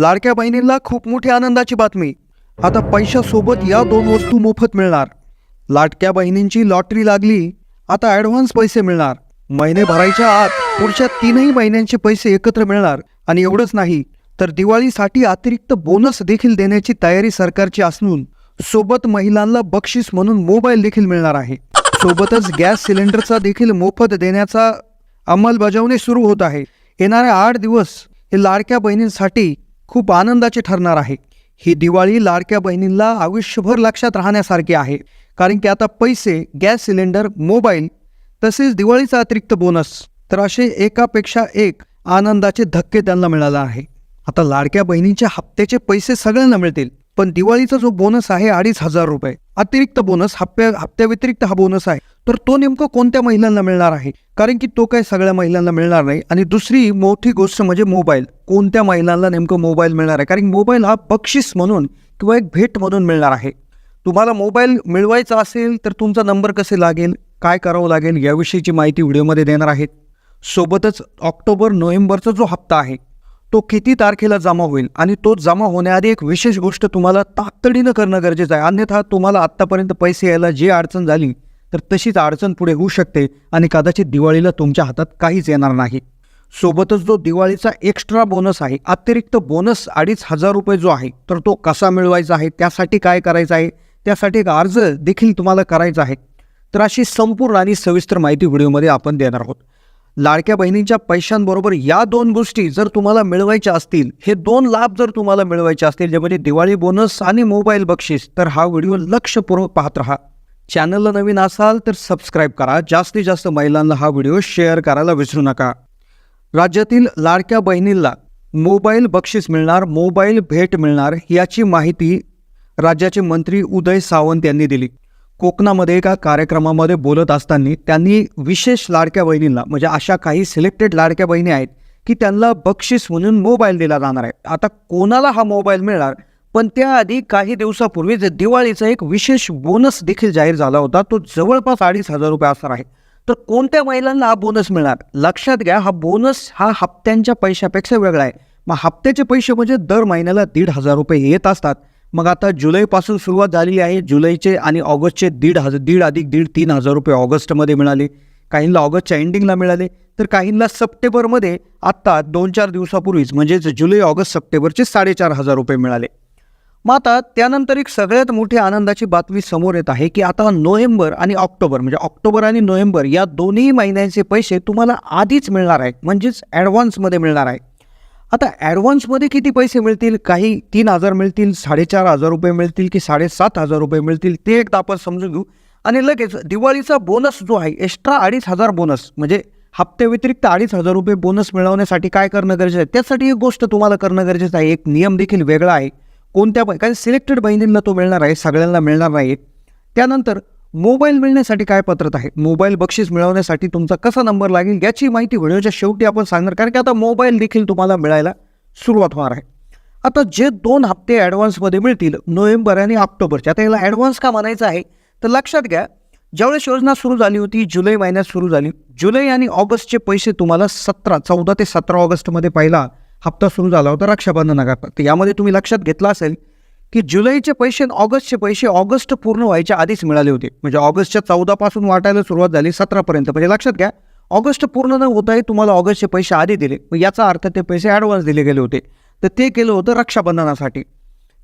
लाडक्या बहिणींना खूप मोठी आनंदाची बातमी. आता पैशासोबत या दोन वस्तू मोफत मिळणार. लाडक्या बहिणींची लॉटरी लागली आता ॲडव्हान्स पैसे मिळणार. महिने भरायच्या आत पुढच्या तीनही महिन्यांचे पैसे एकत्र मिळणार. आणि एवढंच नाही तर दिवाळीसाठी अतिरिक्त बोनस देखील देण्याची तयारी सरकारची असून सोबत महिलांना बक्षीस म्हणून मोबाईल देखील मिळणार आहे. सोबतच गॅस सिलेंडरचा देखील मोफत देण्याचा अंमलबजावणी सुरू होत आहे. येणारे आठ दिवस हे लाडक्या बहिणींसाठी खूप आनंदाचे ठरणार आहे. ही दिवाळी लाडक्या बहिणींना आयुष्यभर लक्षात राहण्यासारखी आहे. कारण की आता पैसे गॅस सिलेंडर मोबाईल तसेच दिवाळीचा अतिरिक्त बोनस तर असे एकापेक्षा एक आनंदाचे धक्के त्यांना मिळाला आहे. आता लाडक्या बहिणींच्या हप्त्याचे पैसे सगळ्यांना मिळतील पण दिवाळीचा जो बोनस आहे अडीच हजार रुपये. अतिरिक्त बोनस हप्त्या हप्त्याव्यतिरिक्त हा बोनस आहे. तर तो नेमकं कोणत्या महिलांना मिळणार आहे? कारण की तो काय सगळ्या महिलांना मिळणार नाही. आणि दुसरी मोठी गोष्ट म्हणजे मोबाईल. कोणत्या महिलांना नेमकं मोबाईल मिळणार आहे? कारण मोबाईल हा बक्षीस म्हणून किंवा एक भेट म्हणून मिळणार आहे. तुम्हाला मोबाईल मिळवायचा असेल तर तुमचा नंबर कसे लागेल? काय करावं लागेल? याविषयीची माहिती व्हिडिओमध्ये देणार आहेत. सोबतच ऑक्टोबर नोव्हेंबरचा जो हप्ता आहे तो किती तारखेला जमा होईल? आणि तो जमा होण्याआधी एक विशेष गोष्ट तुम्हाला तातडीनं करणं गरजेचं आहे. अन्यथा तुम्हाला आत्तापर्यंत पैसे यायला जी अडचण झाली तर तशीच अडचण पुढे होऊ शकते आणि कदाचित दिवाळीला तुमच्या हातात काहीच येणार नाही. सोबतच जो दिवाळीचा एक्स्ट्रा बोनस आहे अतिरिक्त बोनस अडीच हजार रुपये जो आहे तर तो कसा मिळवायचा आहे त्यासाठी काय करायचं आहे त्यासाठी एक अर्ज देखील तुम्हाला करायचा आहे. तर अशी संपूर्ण आणि सविस्तर माहिती व्हिडिओमध्ये आपण देणार आहोत. लाडक्या बहिणींच्या पैशांबरोबर या दोन गोष्टी जर तुम्हाला मिळवायच्या असतील हे दोन लाभ जर तुम्हाला मिळवायचे असतील जे म्हणजे दिवाळी बोनस आणि मोबाईल बक्षीस तर हा व्हिडिओ लक्षपूर्वक पाहत राहा. चॅनलला नवीन असाल तर सबस्क्राईब करा. जास्तीत जास्त महिलांना हा व्हिडिओ शेअर करायला विसरू नका. राज्यातील लाडक्या बहिणींना मोबाईल बक्षीस मिळणार मोबाईल भेट मिळणार याची माहिती राज्याचे मंत्री उदय सावंत यांनी दिली. कोकणामध्ये एका कार्यक्रमामध्ये बोलत असताना त्यांनी विशेष लाडक्या बहिणींना म्हणजे अशा काही सिलेक्टेड लाडक्या बहिणी आहेत की त्यांना बक्षीस म्हणून मोबाईल दिला जाणार आहे. आता कोणाला हा मोबाईल मिळणार? पण त्याआधी काही दिवसापूर्वीच दिवाळीचा एक विशेष बोनस देखील जाहीर झाला होता तो जवळपास अडीच हजार रुपये असणार आहे. तर कोणत्या महिलांना हा बोनस मिळणार? लक्षात घ्या हा बोनस हा हप्त्यांच्या पैशापेक्षा वेगळा आहे. मग हप्त्याचे पैसे म्हणजे दर महिन्याला दीड हजार रुपये येत असतात. मग आता जुलैपासून सुरुवात झालेली आहे जुलैचे आणि ऑगस्टचे दीड हजार दीड अधिक दीड तीन हजार रुपये ऑगस्टमध्ये मिळाले. काहींना ऑगस्टच्या एंडिंगला मिळाले. तर काहींना सप्टेंबरमध्ये आत्ता दोन चार दिवसापूर्वीच म्हणजेच जुलै ऑगस्ट सप्टेंबरचे साडेचार हजार रुपये मिळाले. मग आता त्यानंतर एक सगळ्यात मोठी आनंदाची बातमी समोर येत आहे की आता नोव्हेंबर आणि ऑक्टोबर म्हणजे ऑक्टोबर आणि नोव्हेंबर या दोन्ही महिन्यांचे पैसे तुम्हाला आधीच मिळणार आहेत म्हणजेच ॲडव्हान्समध्ये मिळणार आहे आता ॲडव्हान्समध्ये किती पैसे मिळतील? काही तीन हजार मिळतील साडेचार हजार रुपये मिळतील की साडेसात हजार रुपये मिळतील? ते एकदा आपण समजून घेऊ. आणि लगेच दिवाळीचा बोनस जो आहे एक्स्ट्रा अडीच हजार बोनस म्हणजे हप्ते व्यतिरिक्त अडीच हजार रुपये बोनस मिळवण्यासाठी काय करणं गरजेचं आहे? त्यासाठी एक गोष्ट तुम्हाला करणं गरजेचं आहे. एक नियम देखील वेगळा आहे. कोणत्या ब- कारण सिलेक्टेड बहिणींना तो मिळणार आहे सगळ्यांना मिळणार नाही. त्यानंतर मोबाईल मिळण्यासाठी काय पत्रत आहे? मोबाईल बक्षीस मिळवण्यासाठी तुमचा कसा नंबर लागेल याची माहिती व्हिडिओच्या शेवटी आपण सांगणार. कारण की आता मोबाईल देखील तुम्हाला मिळायला सुरुवात होणार आहे. आता जे दोन हप्ते ॲडव्हान्समध्ये मिळतील नोव्हेंबर आणि ऑक्टोबरचे आता याला ॲडव्हान्स का म्हणायचं आहे? तर लक्षात घ्या ज्यावेळेस योजना सुरू झाली होती जुलै महिन्यात सुरू झाली. जुलै आणि ऑगस्टचे पैसे तुम्हाला सतरा चौदा ते सतरा ऑगस्टमध्ये पहिला. हप्ता सुरू झाला होता रक्षाबंधनाकरता तर यामध्ये तुम्ही लक्षात घेतलं असेल की जुलैचे पैसे आणि ऑगस्टचे पैसे ऑगस्ट पूर्ण व्हायच्या आधीच मिळाले होते. म्हणजे ऑगस्टच्या चौदापासून वाटायला सुरुवात झाली सतरापर्यंत. म्हणजे लक्षात घ्या ऑगस्ट पूर्ण न होताही तुम्हाला ऑगस्टचे पैसे आधी दिले. मग याचा अर्थ ते पैसे ॲडव्हान्स दिले गेले होते. तर ते केलं होतं रक्षाबंधनासाठी.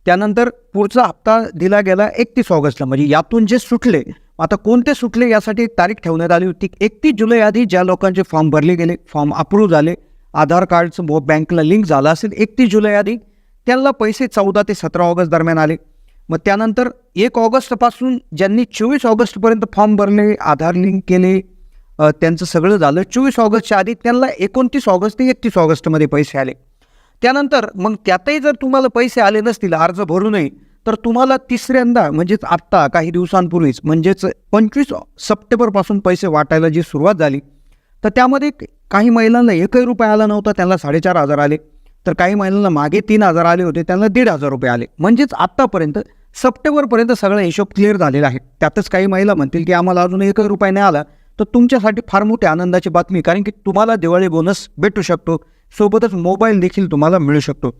त्यानंतर पुढचा हप्ता दिला गेला एकतीस ऑगस्टला. म्हणजे यातून जे सुटले आता कोणते सुटले यासाठी एक तारीख ठेवण्यात आली होती. एकतीस जुलै आधी ज्या लोकांचे फॉर्म भरले गेले फॉर्म अप्रूव्ह झाले आधार कार्डचं ब- बँकला लिंक झालं असेल एकतीस जुलै आधी त्यांना पैसे चौदा ते सतरा ऑगस्ट दरम्यान आले. मग त्यानंतर एक ऑगस्टपासून ज्यांनी चोवीस ऑगस्टपर्यंत फॉर्म भरले आधार लिंक केले त्यांचं सगळं झालं. चोवीस ऑगस्टच्या आधी त्यांना एकोणतीस ऑगस्ट ते एकतीस ऑगस्टमध्ये पैसे आले. त्यानंतर मग त्यातही जर तुम्हाला पैसे आले नसतील अर्ज भरू नये तर तुम्हाला तिसऱ्यांदा म्हणजेच आत्ता काही दिवसांपूर्वीच म्हणजेच पंचवीस सप्टेंबरपासून पैसे वाटायला जी सुरुवात झाली तर त्यामध्ये काही महिलांना एकही रुपये आला नव्हता त्यांना साडेचार हजार आले. तर काही महिलांना मागे तीन हजार आले होते त्यांना दीड हजार रुपये आले. म्हणजेच आत्तापर्यंत सप्टेंबरपर्यंत सगळा हिशोब क्लिअर झालेला आहे. त्यातच काही महिला म्हणतील की आम्हाला अजून एकही रुपये नाही आला. तर तुमच्यासाठी फार मोठी आनंदाची बातमी कारण की तुम्हाला दिवाळी बोनस भेटू शकतो. सोबतच मोबाईल देखील तुम्हाला मिळू शकतो.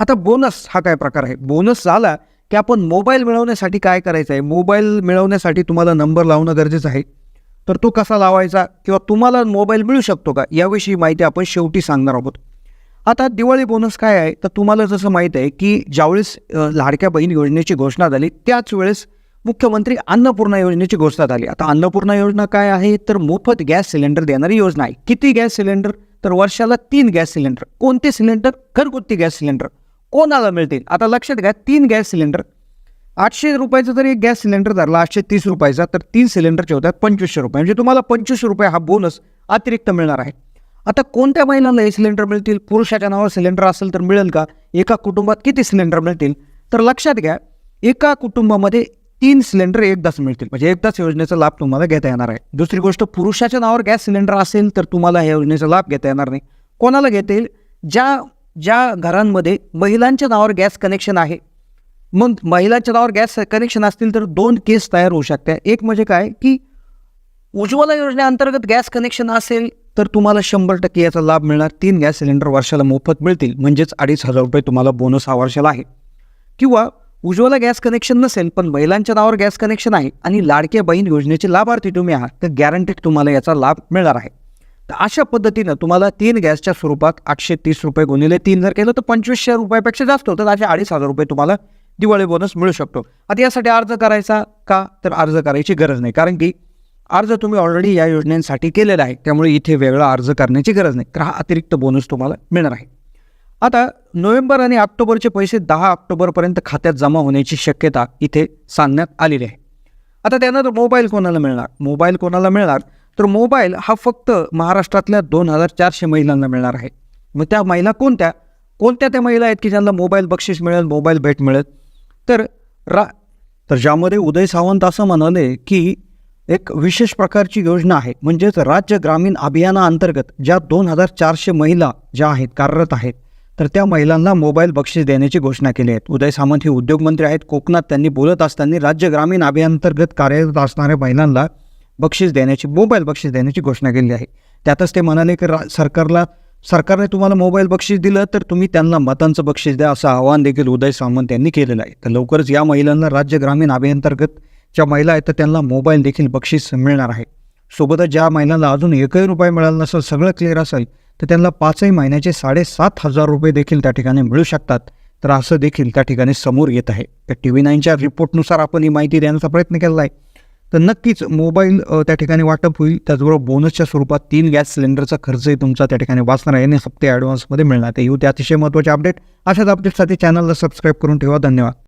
आता बोनस हा काय प्रकार आहे? बोनस झाला की आपण मोबाईल मिळवण्यासाठी काय करायचं आहे? मोबाईल मिळवण्यासाठी तुम्हाला नंबर लावणं गरजेचं आहे. तर तो कसा लावायचा किंवा तुम्हाला मोबाईल मिळू शकतो का? याविषयी माहिती आपण शेवटी सांगणार आहोत. आता दिवाळी बोनस काय आहे? तर तुम्हाला जसं माहीत आहे की ज्यावेळेस लाडक्या बहीण योजनेची घोषणा झाली त्याच वेळेस मुख्यमंत्री अन्नपूर्णा योजनेची घोषणा झाली. आता अन्नपूर्णा योजना काय आहे? तर मोफत गॅस सिलेंडर देणारी योजना आहे. किती गॅस सिलेंडर? तर वर्षाला तीन गॅस सिलेंडर. कोणते सिलेंडर? घरगुती गॅस सिलेंडर. कोणाला मिळतील? आता लक्षात घ्या तीन गॅस सिलेंडर आठशे रुपयाचा जर एक गॅस सिलेंडर धरला आठशे तीस रुपयाचा तर तीन सिलेंडरचे होतात पंचवीसशे रुपये. म्हणजे तुम्हाला पंचवीसशे रुपये हा बोनस अतिरिक्त मिळणार आहे. आता कोणत्या महिलांना हे सिलेंडर मिळतील? पुरुषाच्या नावावर सिलेंडर असेल तर मिळेल का? एका कुटुंबात किती सिलेंडर मिळतील? तर लक्षात घ्या एका कुटुंबामध्ये तीन सिलेंडर एकदाच मिळतील. म्हणजे एकदाच योजनेचा लाभ तुम्हाला घेता येणार आहे. दुसरी गोष्ट पुरुषाच्या नावावर गॅस सिलेंडर असेल तर तुम्हाला या योजनेचा लाभ घेता येणार नाही. कोणाला घेता येईल? ज्या ज्या घरांमध्ये महिलांच्या नावावर गॅस कनेक्शन आहे मग महिलांच्या नावावर गॅस कनेक्शन असतील तर दोन केस तयार होऊ शकते. एक म्हणजे काय? की उज्ज्वला योजनेअंतर्गत गॅस कनेक्शन असेल तर तुम्हाला शंभर टक्के याचा लाभ मिळणार. तीन गॅस सिलेंडर वर्षाला मोफत मिळतील. म्हणजेच अडीच हजार रुपये तुम्हाला बोनस हा वर्षाला आहे. किंवा उज्ज्वला गॅस कनेक्शन नसेल पण महिलांच्या नावावर गॅस कनेक्शन आहे आणि लाडक्या बहीण योजनेचे लाभार्थी तुम्ही आहात तर गॅरंटेड तुम्हाला याचा लाभ मिळणार आहे. तर अशा पद्धतीनं तुम्हाला तीन गॅसच्या स्वरूपात आठशे तीस रुपये गुणिले तीन जर केलं तर पंचवीसशे रुपयापेक्षा जास्त होतं असे अडीच हजार रुपये तुम्हाला दिवाळी बोनस मिळू शकतो. आता यासाठी अर्ज करायचा का? तर अर्ज करायची गरज नाही. कारण की अर्ज तुम्ही ऑलरेडी या योजनेसाठी केलेला आहे. त्यामुळे इथे वेगळा अर्ज करण्याची गरज नाही. तर हा अतिरिक्त बोनस तुम्हाला मिळणार आहे. आता नोव्हेंबर आणि ऑक्टोबरचे पैसे दहा ऑक्टोबरपर्यंत खात्यात जमा होण्याची शक्यता इथे सांगण्यात आलेली आहे. आता त्यानंतर मोबाईल कोणाला मिळणार? मोबाईल कोणाला मिळणार? तर मोबाईल हा फक्त महाराष्ट्रातल्या दोन हजार चारशे महिलांना मिळणार आहे. मग त्या महिला कोणत्या? कोणत्या त्या महिला आहेत की ज्यांना मोबाईल बक्षीस मिळेल मोबाईल भेट मिळेल? तर रा तर ज्यामध्ये उदय सावंत असं म्हणाले की एक विशेष प्रकारची योजना आहे. म्हणजेच राज्य ग्रामीण अभियानाअंतर्गत ज्या दोन हजार चारशे महिला ज्या आहेत कार्यरत आहेत तर त्या महिलांना मोबाईल बक्षीस देण्याची घोषणा केली आहे. उदय सामंत हे उद्योगमंत्री आहेत. कोकणात त्यांनी बोलत असताना राज्य ग्रामीण अभियानांतर्गत कार्यरत असणाऱ्या महिलांना बक्षीस देण्याची मोबाईल बक्षीस देण्याची घोषणा केली आहे. त्यातच ते म्हणाले की रा सरकारला सरकारने तुम्हाला मोबाईल बक्षीस दिलं तर तुम्ही त्यांना मतांचं बक्षीस द्या असं आवाहन देखील उदय सामंत यांनी केलेलं आहे. तर लवकरच या महिलांना राज्य ग्रामीण अभियांतर्गत ज्या महिला आहेत तर त्यांना मोबाईल देखील बक्षीस मिळणार आहे. सोबतच ज्या महिलांना अजून एकही रुपये मिळाला नसेल सगळं क्लिअर असेल तर त्यांना पाचही महिन्याचे साडेसात हजार रुपये देखील त्या ठिकाणी मिळू शकतात. तर असं देखील त्या ठिकाणी समोर येत आहे. तर टी व्ही नाईनच्या रिपोर्टनुसार आपण ही माहिती देण्याचा प्रयत्न केला आहे. तर नक्कीच मोबाईल त्या ठिकाणी वाटप होईल. त्याचबरोबर बोनसच्या स्वरूपात तीन गॅस सिलेंडरचा खर्चही तुमचा त्या ठिकाणी वाचणार आहे. आणि हप्ते ॲडव्हान्समध्ये मिळणार आहे. येऊ ते अतिशय महत्त्वाचे अपडेट अशाच अपडेटसाठी चॅनलला सबस्क्राईब करून ठेवा. धन्यवाद.